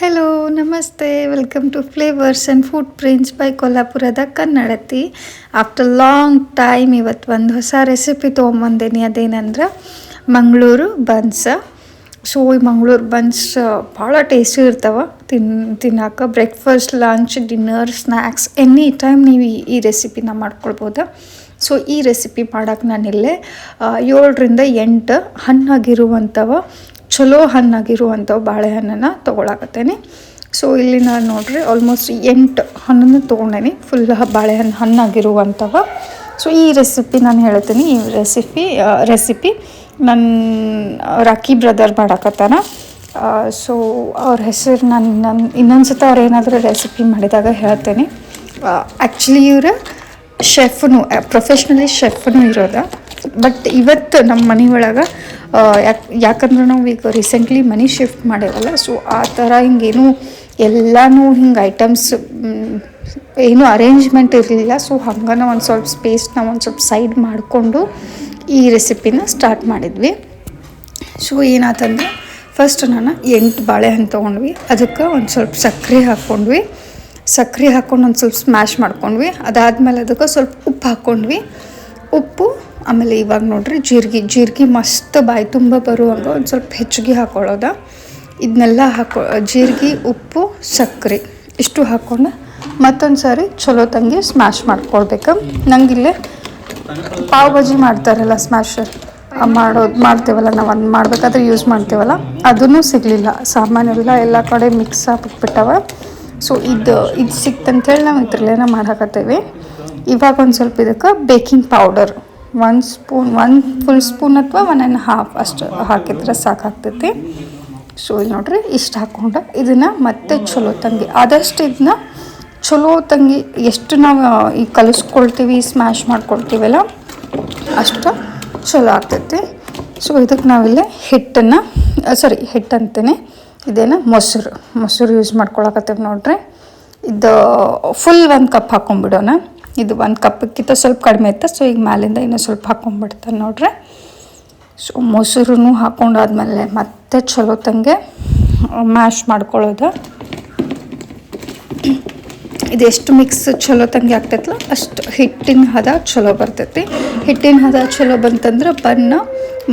Hello ನಮಸ್ತೆ. Welcome to flavours and food prints by ಕೊಲ್ಲಾಪುರದ ಕನ್ನಡತಿ after long time ಇವತ್ತು ಒಂದು ಹೊಸ ರೆಸಿಪಿ ತೊಗೊಂಬಂದೇನಿ. ಅದೇನಂದ್ರೆ ಮಂಗಳೂರು ಬನ್ಸ. ಸೊ ಈ ಮಂಗಳೂರು ಬನ್ಸ್ ಭಾಳ ಟೇಸ್ಟಿ ಇರ್ತಾವೆ. ತಿನ್ ತಿನ್ನಕ್ಕೆ breakfast lunch dinner snacks any time ನೀವು ಈ- ರೆಸಿಪಿನ ಮಾಡ್ಕೊಳ್ಬೋದು. ಸೊ ಈ ರೆಸಿಪಿ ಮಾಡೋಕೆ ನಾನಿಲ್ಲೇ ಏಳರಿಂದ ಎಂಟು ಹಣ್ಣಾಗಿರುವಂಥವ ಚಲೋ ಹಣ್ಣಾಗಿರುವಂಥ ಬಾಳೆಹಣ್ಣನ್ನು ತೊಗೊಳಕತ್ತೇನೆ. ಸೊ ಇಲ್ಲಿ ನಾನು ನೋಡ್ರಿ ಆಲ್ಮೋಸ್ಟ್ ಎಂಟು ಹಣ್ಣನ್ನು ತೊಗೊಂಡೇನಿ. ಫುಲ್ ಬಾಳೆಹಣ್ಣು ಹಣ್ಣಾಗಿರುವಂತಹ ಸೊ ಈ ರೆಸಿಪಿ ನಾನು ಹೇಳ್ತೀನಿ. ಈ ರೆಸಿಪಿ ರೆಸಿಪಿ ನನ್ನ ರಾಕಿ ಬ್ರದರ್ ಮಾಡಕತ್ತಾನ. ಸೊ ಅವ್ರ ಹೆಸರು ನಾನು ನನ್ನ ಇನ್ನೊಂದು ಸತ ಅವ್ರು ಏನಾದರೂ ರೆಸಿಪಿ ಮಾಡಿದಾಗ ಹೇಳ್ತೇನೆ. ಆ್ಯಕ್ಚುಲಿ ಇವರು ಶೆಫ್ನು ಪ್ರೊಫೆಷ್ನಲಿ ಶೆಫ್ನು ಇರೋದ. ಬಟ್ ಇವತ್ತು ನಮ್ಮ ಮನೆ ಒಳಗೆ ಯಾಕೆ, ಯಾಕಂದ್ರೆ ನಾವು ಈಗ ರೀಸೆಂಟ್ಲಿ ಮನಿ ಶಿಫ್ಟ್ ಮಾಡೇವಲ್ಲ ಸೊ ಆ ಥರ ಹಿಂಗೇನು ಎಲ್ಲನೂ ಹಿಂಗೆ ಐಟಮ್ಸ್ ಏನು ಅರೇಂಜ್ಮೆಂಟ್ ಇರಲಿಲ್ಲ. ಸೊ ಹಂಗೆ ಒಂದು ಸ್ವಲ್ಪ ಸ್ಪೇಸ್ ನಾವು ಒಂದು ಸ್ವಲ್ಪ ಸೈಡ್ ಮಾಡಿಕೊಂಡು ಈ ರೆಸಿಪಿನ ಸ್ಟಾರ್ಟ್ ಮಾಡಿದ್ವಿ. ಸೊ ಏನಾತಂದ್ರೆ ಫಸ್ಟ್ ನಾನು ಎಂಟು ಬಾಳೆಹಣ್ಣು ತೊಗೊಂಡ್ವಿ. ಅದಕ್ಕೆ ಒಂದು ಸ್ವಲ್ಪ ಸಕ್ಕರೆ ಹಾಕ್ಕೊಂಡ್ವಿ ಸಕ್ಕರೆ ಹಾಕ್ಕೊಂಡು ಒಂದು ಸ್ವಲ್ಪ ಸ್ಮ್ಯಾಶ್ ಮಾಡ್ಕೊಂಡ್ವಿ. ಅದಾದಮೇಲೆ ಅದಕ್ಕೆ ಸ್ವಲ್ಪ ಉಪ್ಪು ಹಾಕ್ಕೊಂಡ್ವಿ ಉಪ್ಪು, ಆಮೇಲೆ ಇವಾಗ ನೋಡ್ರಿ ಜೀರಿಗೆ ಜೀರಿಗೆ ಮಸ್ತ್ ಬಾಯಿ ತುಂಬ ಬರುವಾಗ ಒಂದು ಸ್ವಲ್ಪ ಹೆಚ್ಚಿಗೆ ಹಾಕ್ಕೊಳ್ಳೋದ ಇದನ್ನೆಲ್ಲ ಹಾಕೊ, ಜೀರಿಗೆ, ಉಪ್ಪು, ಸಕ್ಕರೆ ಇಷ್ಟು ಹಾಕ್ಕೊಂಡು ಮತ್ತೊಂದು ಸಾರಿ ಚಲೋ ತಂಗಿ ಸ್ಮ್ಯಾಶ್ ಮಾಡ್ಕೊಳ್ಬೇಕು. ನಂಗಿಲ್ಲೇ ಪಾವ್ ಭಾಜಿ ಮಾಡ್ತಾರಲ್ಲ ಸ್ಮ್ಯಾಶರ್ ಮಾಡೋದು ಮಾಡ್ತೇವಲ್ಲ ನಾವು ಅದು ಮಾಡಬೇಕಾದ್ರೆ ಯೂಸ್ ಮಾಡ್ತೇವಲ್ಲ ಅದನ್ನು ಸಿಗಲಿಲ್ಲ. ಸಾಮಾನೆಲ್ಲ ಎಲ್ಲ ಕಡೆ ಮಿಕ್ಸ್ ಆಗಿಬಿಟ್ಟವ ಸೊ ಇದು ಇದು ಸಿಕ್ತಂತೇಳಿ ನಾವು ಇದ್ರಲ್ಲೇನ ಮಾಡಾಕತ್ತೇವೆ. ಇವಾಗ ಒಂದು ಸ್ವಲ್ಪ ಇದಕ್ಕೆ ಬೇಕಿಂಗ್ ಪೌಡರ್ ಒಂದು ಸ್ಪೂನ್ ಒಂದು ಫುಲ್ ಸ್ಪೂನ್ ಅಥವಾ ಒನ್ ಆ್ಯಂಡ್ ಹಾಫ್ ಅಷ್ಟು ಹಾಕಿದ್ರೆ ಸಾಕಾಗ್ತೈತಿ. ಸೊ ಇಲ್ಲಿ ನೋಡ್ರಿ, ಇಷ್ಟು ಹಾಕ್ಕೊಂಡು ಇದನ್ನು ಮತ್ತೆ ಚಲೋ ತಂಗಿ. ಆದಷ್ಟು ಇದನ್ನ ಚಲೋ ತಂಗಿ ಎಷ್ಟು ನಾವು ಈ ಕಲಿಸ್ಕೊಳ್ತೀವಿ ಸ್ಮ್ಯಾಶ್ ಮಾಡ್ಕೊಳ್ತೀವಲ್ಲ, ಅಷ್ಟು ಚಲೋ ಆಗ್ತೈತಿ. ಸೊ ಇದಕ್ಕೆ ನಾವಿಲ್ಲಿ ಹಿಟ್ಟನ್ನು ಸಾರಿ ಹಿಟ್ಟು ಅಂತೇನೆ ಇದೇನು ಮೊಸರು. ಮೊಸರು ಯೂಸ್ ಮಾಡ್ಕೊಳಕತ್ತೀವಿ ನೋಡ್ರಿ. ಇದು ಫುಲ್ ಒಂದು ಕಪ್ ಹಾಕೊಂಡ್ಬಿಡೋಣ ಇದು ಒಂದು ಕಪ್ಪಕ್ಕಿಂತ ಸ್ವಲ್ಪ ಕಡಿಮೆ ಇತ್ತು. ಸೊ ಈಗ ಮ್ಯಾಲಿಂದ ಇನ್ನೂ ಸ್ವಲ್ಪ ಹಾಕೊಂಡ್ಬಿಡ್ತಾನೆ ನೋಡ್ರಿ. ಸೊ ಮೊಸರು ಹಾಕೊಂಡಾದ್ಮೇಲೆ ಮತ್ತೆ ಚಲೋ ತಂಗೆ ಮ್ಯಾಶ್ ಮಾಡ್ಕೊಳ್ಳೋದು. ಇದೆಷ್ಟು ಮಿಕ್ಸ್ ಚಲೋ ತಂಗಿ ಆಗ್ತೈತಲ್ಲ, ಅಷ್ಟು ಹಿಟ್ಟಿನ ಹದ ಚಲೋ ಬರ್ತೈತಿ. ಹಿಟ್ಟಿನ ಹದ ಚಲೋ ಬಂತಂದ್ರೆ ಬಣ್ಣ,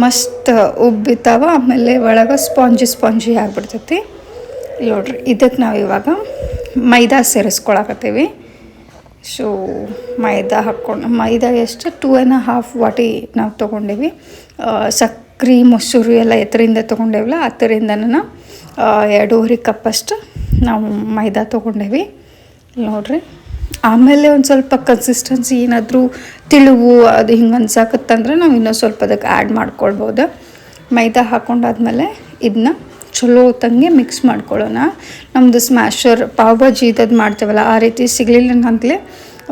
ಮಸ್ತ್ ಉಬ್ಬಿತಾವ, ಆಮೇಲೆ ಒಳಗೆ ಸ್ಪಾಂಜಿ ಸ್ಪಾಂಜಿ ಆಗಿಬಿಡ್ತೈತಿ. ನೋಡ್ರಿ ಇದಕ್ಕೆ ನಾವು ಇವಾಗ ಮೈದಾ ಸೇರಿಸ್ಕೊಳಕತ್ತೀವಿ. ಸೊ ಮೈದಾ ಹಾಕ್ಕೊಂಡು, ಮೈದಾ ಎಷ್ಟು ಟೂ ಆ್ಯಂಡ್ ಹಾಫ್ ವಾಟಿ ನಾವು ತೊಗೊಂಡೇವಿ. ಸಕ್ಕರೆ ಮೊಸರು ಎಲ್ಲ ಎತ್ತರಿಂದ ತೊಗೊಂಡೇವಲ್ಲ ಆ ಥರಿಂದನ ಎರಡೂವರೆ ಕಪ್ಪಷ್ಟು ನಾವು ಮೈದಾ ತೊಗೊಂಡೇವಿ. ನೋಡಿರಿ. ಆಮೇಲೆ ಒಂದು ಸ್ವಲ್ಪ ಕನ್ಸಿಸ್ಟೆನ್ಸಿ ಏನಾದರೂ ತಿಳುವು ಅದು ಹಿಂಗೆ ಅನ್ಸಾಕತ್ತಂದ್ರೆ ನಾವು ಇನ್ನೂ ಸ್ವಲ್ಪ ಅದಕ್ಕೆ ಆ್ಯಡ್ ಮಾಡ್ಕೊಳ್ಬೋದು. ಮೈದಾ ಹಾಕೊಂಡಾದ್ಮೇಲೆ ಇದನ್ನ ಚಲೋ ತಂಗೆ ಮಿಕ್ಸ್ ಮಾಡ್ಕೊಳ್ಳೋಣ. ನಮ್ಮದು ಸ್ಮ್ಯಾಶರ್ ಪಾವ್ ಭಾಜಿ ಇದ್ದದ್ದು ಮಾಡ್ತೇವಲ್ಲ, ಆ ರೀತಿ ಸಿಗಲಿಲ್ಲ ಅಂತಲೇ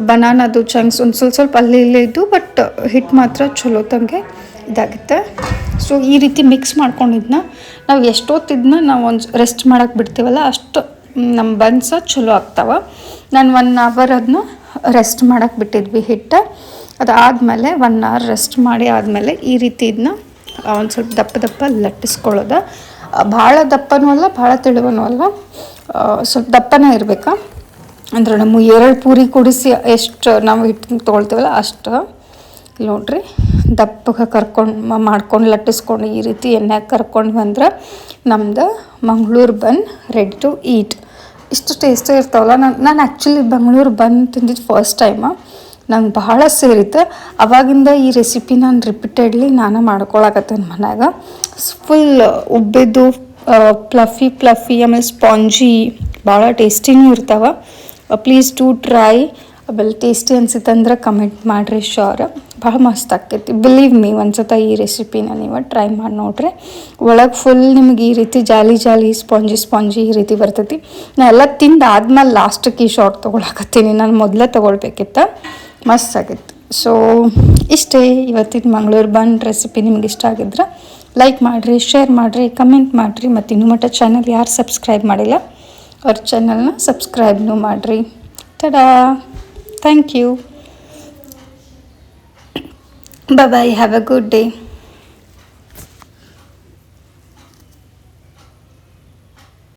ಬನಾನದು ಚಂಕ್ಸ್ ಒಂದು ಸ್ವಲ್ಪ ಸ್ವಲ್ಪ ಅಲ್ಲಿ ಇಲ್ಲೇ ಇದ್ದು ಬಟ್ ಹಿಟ್ಟು ಮಾತ್ರ ಚಲೋ ತಂಗೆ ಇದಾಗುತ್ತೆ. ಸೊ ಈ ರೀತಿ ಮಿಕ್ಸ್ ಮಾಡ್ಕೊಂಡಿದ್ನ. ನಾವು ಎಷ್ಟೊತ್ತಿದ್ನ ನಾವು ಒಂದು ರೆಸ್ಟ್ ಮಾಡೋಕ್ಕೆ ಬಿಡ್ತೀವಲ್ಲ, ಅಷ್ಟು ನಮ್ಮ ಬನ್ಸ ಚಲೋ ಆಗ್ತಾವ. ನಾನು ಒನ್ ಅವರ್ ಅದನ್ನ ರೆಸ್ಟ್ ಮಾಡೋಕ್ಕೆ ಬಿಟ್ಟಿದ್ವಿ ಹಿಟ್ಟು. ಅದಾದಮೇಲೆ ಒನ್ ಅವರ್ ರೆಸ್ಟ್ ಮಾಡಿ ಆದಮೇಲೆ ಈ ರೀತಿ ಇದನ್ನ ಒಂದು ಸ್ವಲ್ಪ ದಪ್ಪ ದಪ್ಪ ಲಟ್ಟಿಸ್ಕೊಳ್ಳೋದು. ಭಾಳ ದಪ್ಪನೂ ಅಲ್ಲ, ಭಾಳ ತೆಳುವನೂ ಅಲ್ಲ. ಸ್ವಲ್ಪ ದಪ್ಪನೇ ಇರಬೇಕು. ಅಂದ್ರೆ ನಮ್ಮ ಎರಡು ಪೂರಿ ಕುಡಿಸಿ ಎಷ್ಟು ನಾವು ಹಿಟ್ಟು ತೊಗೊಳ್ತೀವಲ್ಲ ಅಷ್ಟು. ನೋಡ್ರಿ, ದಪ್ಪಗೆ ಕರ್ಕೊಂಡು ಮಾಡ್ಕೊಂಡು ಲಟ್ಟಿಸ್ಕೊಂಡು ಈ ರೀತಿ ಎಣ್ಣೆ ಕರ್ಕೊಂಡು ಬಂದ್ರೆ ನಮ್ದು Mangaluru bun ready to eat ಇಷ್ಟು ಟೇಸ್ಟೇ ಇರ್ತಾವಲ್ಲ, ನಾನು ನಾನು ಆ್ಯಕ್ಚುಲಿ ಬೆಂಗಳೂರು ಬಂದು ತಿಂದಿದ್ದು ಫಸ್ಟ್ ಟೈಮ ನಂಗೆ ಬಹಳ ಸೇರಿತ್ತು. ಅವಾಗಿಂದ ಈ ರೆಸಿಪಿ ನಾನು ರಿಪೀಟೆಡ್ಲಿ ನಾನು ಮಾಡ್ಕೊಳಕತ್ತೇನೆ ಮನ್ಯಾಗ. ಫುಲ್ ಉಬ್ಬಿದ್ದು ಪ್ಲಫಿ ಪ್ಲಫಿ ಆಮೇಲೆ ಸ್ಪಾಂಜಿ, ಭಾಳ ಟೇಸ್ಟಿನೂ ಇರ್ತಾವೆ. ಪ್ಲೀಸ್ ಟು ಟ್ರೈ ಆಮೇಲೆ ಟೇಸ್ಟಿ ಅನ್ಸಿತ್ತಂದ್ರೆ ಕಮೆಂಟ್ ಮಾಡಿರಿ ಶೋರ್ ಭಾಳ ಮಸ್ತ್ ಆಕೈತಿ ಬಿಲೀವ್ ಮೀ ಒಂದ್ಸತ ಈ ರೆಸಿಪಿನ ನೀವು ಟ್ರೈ ಮಾಡಿ ನೋಡ್ರಿ. ಒಳಗೆ ಫುಲ್ ನಿಮ್ಗೆ ಈ ರೀತಿ ಜಾಲಿ ಜಾಲಿ ಸ್ಪಾಂಜಿ ಸ್ಪಾಂಜಿ ಈ ರೀತಿ ಬರ್ತೈತಿ. ನಾ ಎಲ್ಲ ತಿಂದು ಆದ್ಮೇಲೆ ಲಾಸ್ಟಿಗೆ ಈ ಶಾರ್ಟ್ ತೊಗೊಳಕತ್ತೀನಿ. ನಾನು ಮೊದಲೇ ತೊಗೊಳ್ಬೇಕಿತ್ತು. ಮಸ್ತ್ ಆಗಿತ್ತು ಸೊ ಇಷ್ಟೇ ಇವತ್ತಿನ ಮಂಗಳೂರು ಬನ್ ರೆಸಿಪಿ ನಿಮ್ಗೆ ಇಷ್ಟ ಆಗಿದ್ರೆ ಲೈಕ್ ಮಾಡಿರಿ ಶೇರ್ ಮಾಡಿರಿ ಕಮೆಂಟ್ ಮಾಡಿರಿ, ಮತ್ತು ಇನ್ನೂ ಮಟ್ಟ ಚಾನಲ್ ಯಾರು ಸಬ್ಸ್ಕ್ರೈಬ್ ಮಾಡಿಲ್ಲ, ಅವ್ರ ಚಾನಲ್ನ ಸಬ್ಸ್ಕ್ರೈಬ್ನೂ ಮಾಡಿರಿ. ತಡಾ thank you bye have a good day